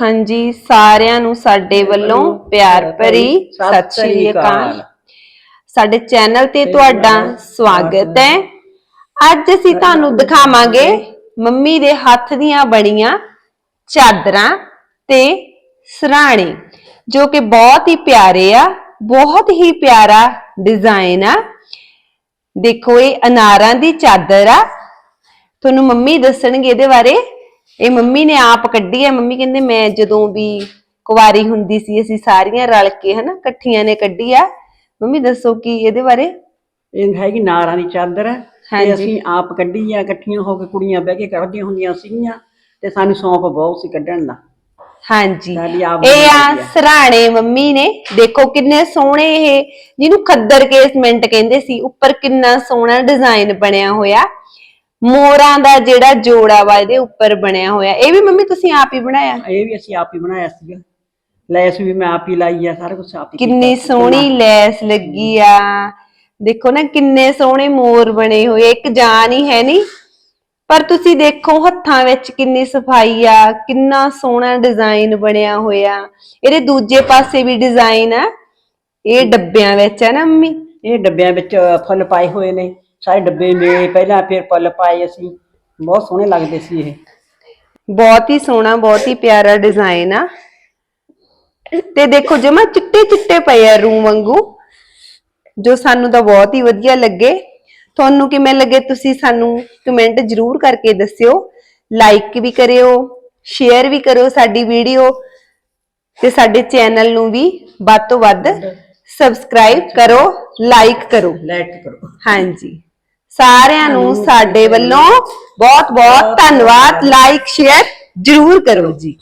ਹਾਂਜੀ ਸਾਰਿਆਂ ਨੂੰ ਸਾਡੇ ਵੱਲੋਂ ਪਿਆਰ ਭਰੀ ਸਤਿ ਸ਼੍ਰੀ ਅਕਾਲ। ਸਾਡੇ ਚੈਨਲ ਤੇ ਤੁਹਾਡਾ ਸਵਾਗਤ ਹੈ। ਅੱਜ ਅਸੀਂ ਤੁਹਾਨੂੰ ਦਿਖਾਵਾਂਗੇ ਮੰਮੀ ਦੇ ਹੱਥ ਦੀਆਂ ਬਣੀਆਂ ਚਾਦਰਾਂ ਤੇ ਸਰਾਣੇ ਜੋ ਕਿ ਬਹੁਤ ਹੀ ਪਿਆਰੇ ਆ ਬਹੁਤ ਹੀ ਪਿਆਰਾ ਡਿਜ਼ਾਈਨ ਆ। ਦੇਖੋ ਇਹ ਅਨਾਰਾਂ ਦੀ ਚਾਦਰ ਆ। ਤੁਹਾਨੂੰ ਮੰਮੀ ਦੱਸਣਗੇ ਇਹਦੇ ਬਾਰੇ। ਇਹ ਮੰਮੀ ਨੇ ਆਪ ਕੱਢੀ ਹੈ। ਮੰਮੀ ਕਹਿੰਦੇ ਮੈਂ ਜਦੋਂ ਵੀ ਕੁਵਾਰੀ ਹੁੰਦੀ ਸੀ ਅਸੀਂ ਸਾਰੀਆਂ ਰਲ ਕੇ ਹਨਾ ਇਕੱਠੀਆਂ ਨੇ ਕੱਢੀ ਆ। ਮੰਮੀ ਦੱਸੋ ਕੀ ਇਹਦੇ ਬਾਰੇ? ਇਹ ਹੈਗੀ ਨਾਰਾਂ ਦੀ ਚਾਦਰ। ਤੇ ਅਸੀਂ ਆਪ ਕੱਢੀ ਆ ਇਕੱਠੀਆਂ ਹੋ ਕੇ ਕੁੜੀਆਂ ਬਹਿ ਕੇ ਕੱਢਦੀਆਂ ਹੁੰਦੀਆਂ ਸੀਗੀਆਂ ਤੇ ਸਾਨੂੰ ਸ਼ੌਂਕ ਬਹੁਤ ਸੀ ਕੱਢਣ ਦਾ। ਹਾਂਜੀ। ਇਹ ਆ। ਸਰਾਣੇ ਮੰਮੀ ਨੇ। ਦੇਖੋ ਕਿੰਨੇ ਸੋਹਣੇ ਇਹ ਜਿਹਨੂੰ ਖੱਦਰ ਕੇਸਮੈਂਟ ਕਹਿੰਦੇ ਸੀ ਉੱਪਰ ਕਿੰਨਾ ਸੋਹਣਾ ਡਿਜ਼ਾਈਨ ਬਣਿਆ ਹੋਇਆ। ਮੋਰਾਂ ਦਾ ਜਿਹੜਾ ਜੋੜਾ ਵਾ ਇਹਦੇ ਉੱਪਰ ਬਣਿਆ ਹੋਇਆ। ਇਹ ਵੀ ਮੰਮੀ ਤੁਸੀਂ ਆਪ ਹੀ ਬਣਾਇਆ? ਇਹ ਵੀ ਅਸੀਂ ਆਪ ਹੀ ਬਣਾਇਆ ਸੀਗਾ। ਲੈਸ ਵੀ ਮੈਂ ਆਪ ਹੀ ਲਾਈ ਆ ਸਾਰਾ ਕੁਝ ਆਪ ਹੀ ਕਿੰਨੀ ਕੀਤਾ। ਸੋਹਣੀ ਲੈਸ ਲੱਗੀ ਆ। ਦੇਖੋ ਨਾ ਕਿੰਨੇ ਸੋਹਣੇ ਮੋਰ ਬਣੇ ਹੋਏ ਇੱਕ ਜਾਨ ਹੀ ਹੈ ਨਹੀਂ। ਪਰ ਤੁਸੀਂ ਦੇਖੋ ਹੱਥਾਂ ਵਿੱਚ ਕਿੰਨੀ ਸਫ਼ਾਈ ਆ ਕਿੰਨਾ ਸੋਹਣਾ ਡਿਜ਼ਾਈਨ ਬਣਿਆ ਹੋਇਆ। ਇਹਦੇ ਦੂਜੇ ਪਾਸੇ ਵੀ ਡਿਜ਼ਾਈਨ ਆ। ਇਹ ਡੱਬਿਆਂ ਵਿੱਚ ਹੈ ਨਾ ਮੰਮੀ? ਇਹ ਡੱਬਿਆਂ ਵਿੱਚ ਫੁੱਲ ਪਾਏ ਹੋਏ ਨੇ। ਸਾਰੇ ਡੱਬੇ ਮੇ ਪਹਿਲਾਂ ਫਿਰ ਫੁੱਲ ਪਾਏ ਅਸੀਂ। ਬਹੁਤ ਸੋਹਣੇ ਲੱਗਦੇ ਸੀ ਇਹ। ਬਹੁਤ ਹੀ ਸੋਹਣਾ ਬਹੁਤ ਹੀ ਪਿਆਰਾ ਡਿਜ਼ਾਈਨ ਆ। ਤੇ ਦੇਖੋ ਜਮਾ ਚਿੱਟੇ ਚਿੱਟੇ ਪਏ ਆ ਰੂ ਵਾਂਗੂ ਜੋ ਸਾਨੂੰ ਤਾਂ ਬਹੁਤ ਹੀ ਵਧੀਆ ਲੱਗੇ। ਤੁਹਾਨੂੰ ਕਿਵੇਂ ਲੱਗੇ ਤੁਸੀਂ ਸਾਨੂੰ ਕਮੈਂਟ ਜ਼ਰੂਰ ਕਰਕੇ ਦੱਸਿਓ। ਲਾਈਕ ਵੀ ਕਰਿਓ ਸ਼ੇਅਰ ਵੀ ਕਰੋ ਸਾਡੀ ਵੀਡੀਓ ਤੇ ਸਾਡੇ ਚੈਨਲ ਨੂੰ ਵੀ ਵੱਧ ਤੋਂ ਵੱਧ ਸਬਸਕ੍ਰਾਈਬ ਕਰੋ ਲਾਈਕ ਕਰੋ। ਲਾਈਕ ਕਰੋ। ਹਾਂਜੀ। ਸਾਰਿਆਂ ਨੂੰ ਸਾਡੇ ਵੱਲੋਂ ਬਹੁਤ ਬਹੁਤ ਧੰਨਵਾਦ। ਲਾਈਕ ਸ਼ੇਅਰ ਜ਼ਰੂਰ ਕਰੋ ਜੀ।